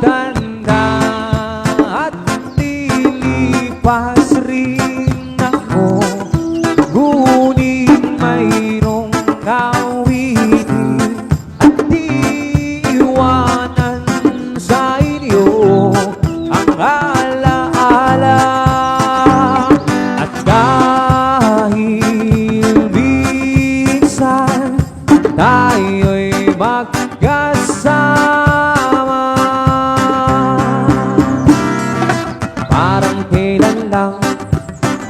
Tatanda at lilipas rin ako. Ngunit mayroong kawitin At iwanan sa inyo Ang alaala. At dahil minsan Tayo'y magkasama Kailan lang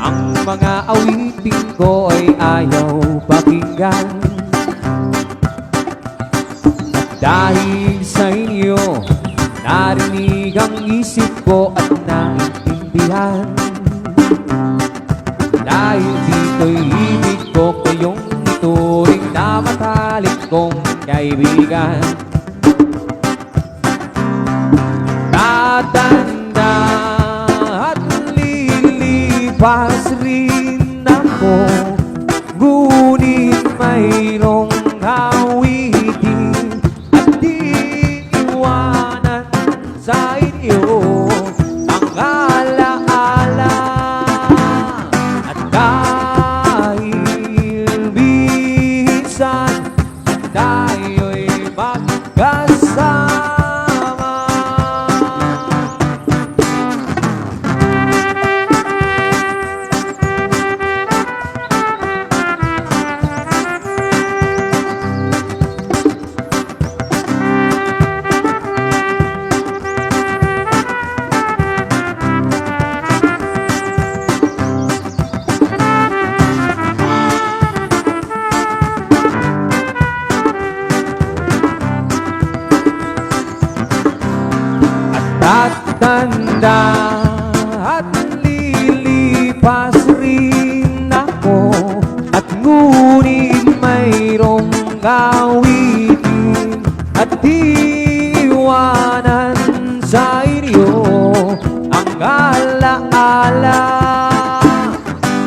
Ang mga awitin ko ay ayaw pakinggan. Dahil sa inyo Narinig ang isip ko at naintindihan Dahil dito'y ibig ko kayong ituring na matalik kong kaibigan. Tatanda lilipas rin ako Ngunit mayroong awitin At iiwanan sa inyo Ang alaala. At dahil minsan Tayo'y magkasama Tatanda at lilipas rin ako. At ngunit mayroong awitin At iwanan sa inyo Ang alaala.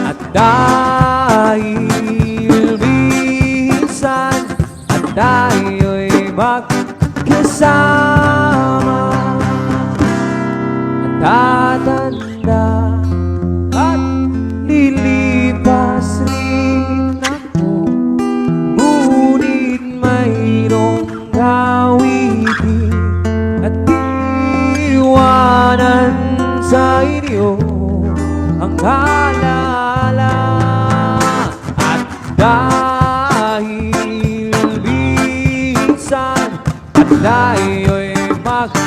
At dahil minsan At tayo'y magkasama Tatanda at lilipas rin ako Ngunit mayroong kawitin At iwanan sa inyo Ang alaala At dahil minsan At tayo'y mag